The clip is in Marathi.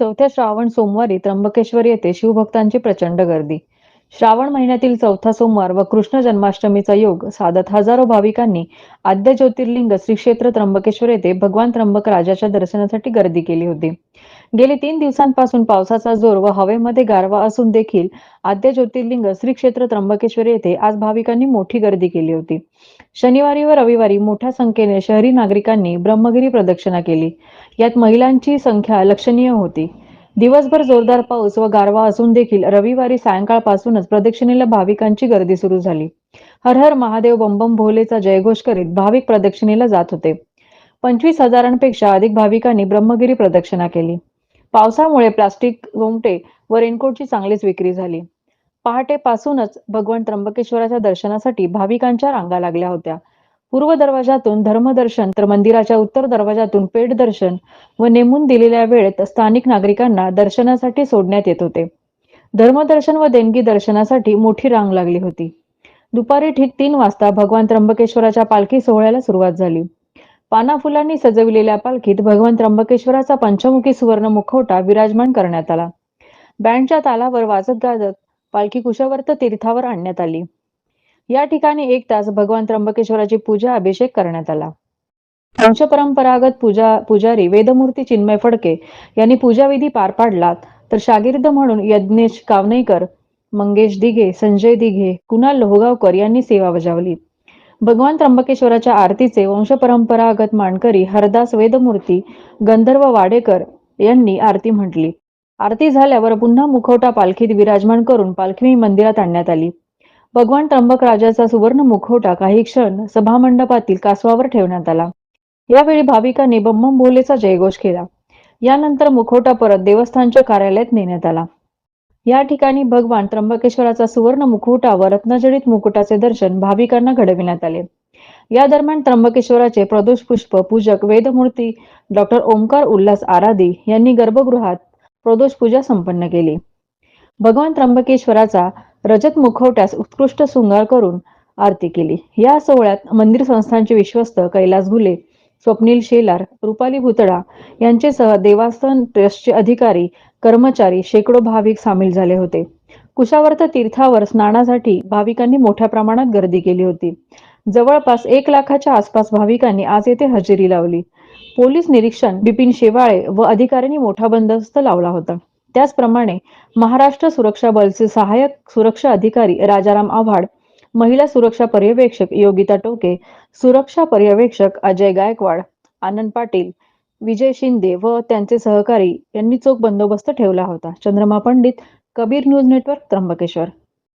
चौथ्या श्रावण सोमवारी त्र्यंबकेश्वर येथे शिवभक्तांची प्रचंड गर्दी. श्रावण महिन्यातील चौथा सोमवार व कृष्ण जन्माष्टमीचा योग साधत हजारो भाविकांनी आद्य ज्योतिर्लिंग श्री क्षेत्र त्र्यंबकेश्वर येथे भगवान त्र्यंबक राजाच्या दर्शनासाठी गर्दी केली होती. गेली तीन दिवसांपासून पावसाचा जोर व हवेमध्ये गारवा असून देखील आद्य ज्योतिर्लिंग श्री क्षेत्र त्र्यंबकेश्वर येथे आज भाविकांनी मोठी गर्दी केली होती. शनिवारी व रविवारी मोठ्या संख्येने शहरी नागरिकांनी ब्रह्मगिरी प्रदक्षिणा केली. यात महिलांची संख्या लक्षणीय होती. दिवसभर जोरदार पाऊस व गारवा असून देखील रविवारी सायंकाळपासूनच प्रदक्षिणेला भाविकांची गर्दी सुरू झाली. हर हर महादेव बंबम भोलेचा जयघोष करीत भाविक प्रदक्षिणेला जात होते. पंचवीस हजारांपेक्षा अधिक भाविकांनी ब्रह्मगिरी प्रदक्षिणा केली. पावसामुळे प्लास्टिक गोमटे व रेनकोटची चांगलीच विक्री झाली. पहाटेपासूनच भगवान त्र्यंबकेश्वराच्या दर्शनासाठी भाविकांच्या रांगा लागल्या होत्या. पूर्व दरवाजातून धर्मदर्शन तर मंदिराच्या उत्तर दरवाजातून पेट दर्शन व नेमून दिलेल्या वेळेत स्थानिक नागरिकांना दर्शनासाठी सोडण्यात येत होते. धर्मदर्शन व देणगी दर्शनासाठी मोठी रांग लागली होती. दुपारी ठीक तीन वाजता भगवान त्र्यंबकेश्वराच्या पालखी सोहळ्याला सुरुवात झाली. पाना फुलांनी सजविलेल्या पालखीत भगवान त्र्यंबकेश्वराचा पंचमुखी सुवर्ण मुखवटा विराजमान करण्यात आला. बँडच्या तालावर वाजत गाजत पालखी कुशवर्त तीर्थावर आणण्यात आली. या ठिकाणी एक तास भगवान त्र्यंबकेश्वराची पूजा अभिषेक करण्यात आला. वंशपरंपरागत पूजा पुजारी वेदमूर्ती चिन्मय फडके यांनी पूजाविधी पार पाडला तर शागिर्द म्हणून यज्ञेश कावनेकर मंगेश दिघे संजय दिघे कुणाल लोहगावकर यांनी सेवा बजावली. भगवान त्र्यंबकेश्वराच्या आरतीचे वंशपरंपरागत मानकरी हरदास वेदमूर्ती गंधर्व वाडेकर यांनी आरती म्हटली. आरती झाल्यावर पुन्हा मुखवटा पालखीत विराजमान करून पालखी मंदिरात आणण्यात आली. भगवान त्र्यंबक राजाचा सुवर्ण मुखवटा काही क्षण सभामंडपातील कासवावर ठेवण्यात आला. यावेळी भाविकांनी बम्बम भोलेचा जयघोष केला. यानंतर मुखवटा परत देवस्थानच्या कार्यालयात नेण्यात आला. या ठिकाणी भगवान त्र्यंबकेश्वराचा सुवर्ण मुखवटा व रत्नजडित मुकुटाचे दर्शन भाविकांना घडविण्यात आले. या दरम्यान त्र्यंबकेश्वराचे प्रदोष पुष्प पूजक वेदमूर्ती डॉक्टर ओमकार उल्हास आराधी यांनी गर्भगृहात प्रदोष पूजा संपन्न केली. भगवान त्र्यंबकेश्वराचा रजत मुखवट्यास उत्कृष्ट शृंगार करून आरती केली. या सोहळ्यात मंदिर संस्थांचे विश्वस्त कैलास घुले स्वप्नील शेलार रुपाली भुतळा यांचेसह देवास्थान ट्रस्टचे अधिकारी कर्मचारी शेकडो भाविक सामील झाले होते. कुशावर्त तीर्थावर स्नानासाठी भाविकांनी मोठ्या प्रमाणात गर्दी केली होती. जवळपास एक लाखाच्या आसपास भाविकांनी आज येथे हजेरी लावली. पोलीस निरीक्षण बिपिन शेवाळे व अधिकाऱ्यांनी मोठा बंदोबस्त लावला होता. त्याचप्रमाणे महाराष्ट्र सुरक्षा बलचे सहाय्यक सुरक्षा अधिकारी राजाराम आव्हाड महिला सुरक्षा पर्यवेक्षक योगिता टोके सुरक्षा पर्यवेक्षक अजय गायकवाड आनंद पाटील विजय शिंदे व त्यांचे सहकारी यांनी चोख बंदोबस्त ठेवला होता. Chandrama Pandit Kabir news network Trimbakeshwar.